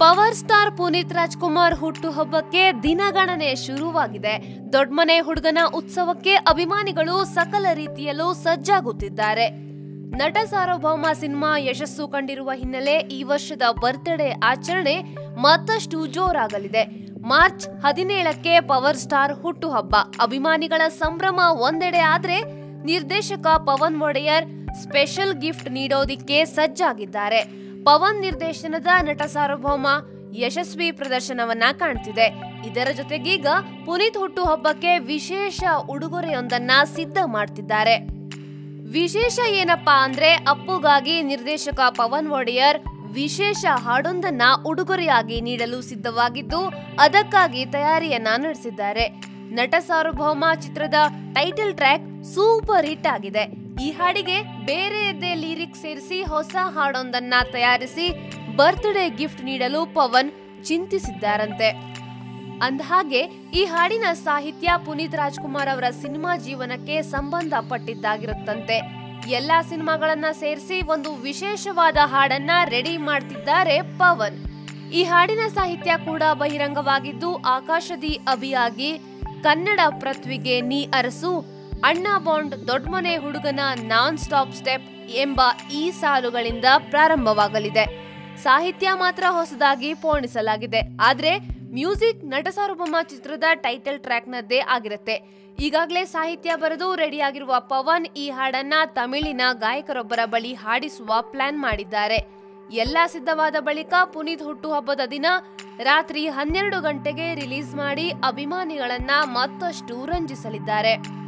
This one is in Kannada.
ಪವರ್ ಸ್ಟಾರ್ ಪುನೀತ್ ರಾಜ್ಕುಮಾರ್ ಹುಟ್ಟುಹಬ್ಬಕ್ಕೆ ದಿನಗಣನೆ ಶುರುವಾಗಿದೆ. ದೊಡ್ಮನೆ ಹುಡುಗನ ಉತ್ಸವಕ್ಕೆ ಅಭಿಮಾನಿಗಳು ಸಕಲ ರೀತಿಯಲ್ಲೂ ಸಜ್ಜಾಗುತ್ತಿದ್ದಾರೆ. ನಟ ಸಾರ್ವಭೌಮ ಸಿನಿಮಾ ಯಶಸ್ಸು ಕಂಡಿರುವ ಹಿನ್ನೆಲೆ ಈ ವರ್ಷದ ಬರ್ತ್ಡೇ ಆಚರಣೆ ಮತ್ತಷ್ಟು ಜೋರಾಗಲಿದೆ. ಮಾರ್ಚ್ ಹದಿನೇಳಕ್ಕೆ ಪವರ್ ಸ್ಟಾರ್ ಹುಟ್ಟುಹಬ್ಬ. ಅಭಿಮಾನಿಗಳ ಸಂಭ್ರಮ ಒಂದೆಡೆ ಆದ್ರೆ ನಿರ್ದೇಶಕ ಪವನ್ ಒಡೆಯರ್ ಸ್ಪೆಷಲ್ ಗಿಫ್ಟ್ ನೀಡೋದಿಕ್ಕೆ ಸಜ್ಜಾಗಿದ್ದಾರೆ. ಪವನ್ ನಿರ್ದೇಶನದ ನಟ ಸಾರ್ವಭೌಮ ಯಶಸ್ವಿ ಪ್ರದರ್ಶನವನ್ನ ಕಾಣ್ತಿದೆ. ಇದರ ಜೊತೆಗೀಗ ಪುನೀತ್ ಹುಟ್ಟುಹಬ್ಬಕ್ಕೆ ವಿಶೇಷ ಉಡುಗೊರೆಯೊಂದನ್ನ ಸಿದ್ಧ ಮಾಡ್ತಿದ್ದಾರೆ. ವಿಶೇಷ ಏನಪ್ಪಾ ಅಂದ್ರೆ ಅಪ್ಪುಗಾಗಿ ನಿರ್ದೇಶಕ ಪವನ್ ಒಡೆಯರ್ ವಿಶೇಷ ಹಾಡೊಂದನ್ನ ಉಡುಗೊರೆಯಾಗಿ ನೀಡಲು ಸಿದ್ಧವಾಗಿದ್ದು, ಅದಕ್ಕಾಗಿ ತಯಾರಿಯನ್ನ ನಡೆಸಿದ್ದಾರೆ. ನಟ ಸಾರ್ವಭೌಮ ಚಿತ್ರದ ಟೈಟಲ್ ಟ್ರ್ಯಾಕ್ ಸೂಪರ್ ಹಿಟ್ ಆಗಿದೆ. ಈ ಹಾಡಿಗೆ ಬೇರೆಯದ್ದೇ ಲಿರಿಕ್ಸ್ ಸೇರಿಸಿ ಹೊಸ ಹಾಡೊಂದನ್ನ ತಯಾರಿಸಿ ಬರ್ತ್ಡೇ ಗಿಫ್ಟ್ ನೀಡಲು ಪವನ್ ಚಿಂತಿಸಿದ್ದಾರಂತೆ. ಅಂದಹಾಗೆ, ಈ ಹಾಡಿನ ಸಾಹಿತ್ಯ ಪುನೀತ್ ರಾಜ್ಕುಮಾರ್ ಅವರ ಸಿನಿಮಾ ಜೀವನಕ್ಕೆ ಸಂಬಂಧಪಟ್ಟಿದ್ದಾಗಿರುತ್ತಂತೆ. ಎಲ್ಲಾ ಸಿನಿಮಾಗಳನ್ನ ಸೇರಿಸಿ ಒಂದು ವಿಶೇಷವಾದ ಹಾಡನ್ನ ರೆಡಿ ಮಾಡ್ತಿದ್ದಾರೆ ಪವನ್. ಈ ಹಾಡಿನ ಸಾಹಿತ್ಯ ಕೂಡ ಬಹಿರಂಗವಾಗಿದ್ದು, ಆಕಾಶದಿ ಅಭಿಯಾಗಿ ಕನ್ನಡ ಪೃಥ್ವಿಗೆ ನೀ ಅರಸು ಅಣ್ಣ ಬಾಂಡ್ ದೊಡ್ಡಮನೆ ಹುಡುಗನ ನಾನ್ ಸ್ಟಾಪ್ ಸ್ಟೆಪ್ ಎಂಬ ಈ ಸಾಲುಗಳಿಂದ ಪ್ರಾರಂಭವಾಗಲಿದೆ. ಸಾಹಿತ್ಯ ಮಾತ್ರ ಹೊಸದಾಗಿ ಪೋಣಿಸಲಾಗಿದೆ. ಆದ್ರೆ ಮ್ಯೂಸಿಕ್ ನಟ ಸಾರ್ವಭೌಮ ಚಿತ್ರದ ಟೈಟಲ್ ಟ್ರ್ಯಾಕ್ನದ್ದೇ ಆಗಿರುತ್ತೆ. ಈಗಾಗಲೇ ಸಾಹಿತ್ಯ ಬರೆದು ರೆಡಿಯಾಗಿರುವ ಪವನ್ ಈ ಹಾಡನ್ನ ತಮಿಳಿನ ಗಾಯಕರೊಬ್ಬರ ಬಳಿ ಹಾಡಿಸುವ ಪ್ಲಾನ್ ಮಾಡಿದ್ದಾರೆ. ಎಲ್ಲ ಸಿದ್ಧವಾದ ಬಳಿಕ ಪುನೀತ್ ಹುಟ್ಟುಹಬ್ಬದ ದಿನ ರಾತ್ರಿ ಹನ್ನೆರಡು ಗಂಟೆಗೆ ರಿಲೀಸ್ ಮಾಡಿ ಅಭಿಮಾನಿಗಳನ್ನ ಮತ್ತಷ್ಟು ರಂಜಿಸಲಿದ್ದಾರೆ.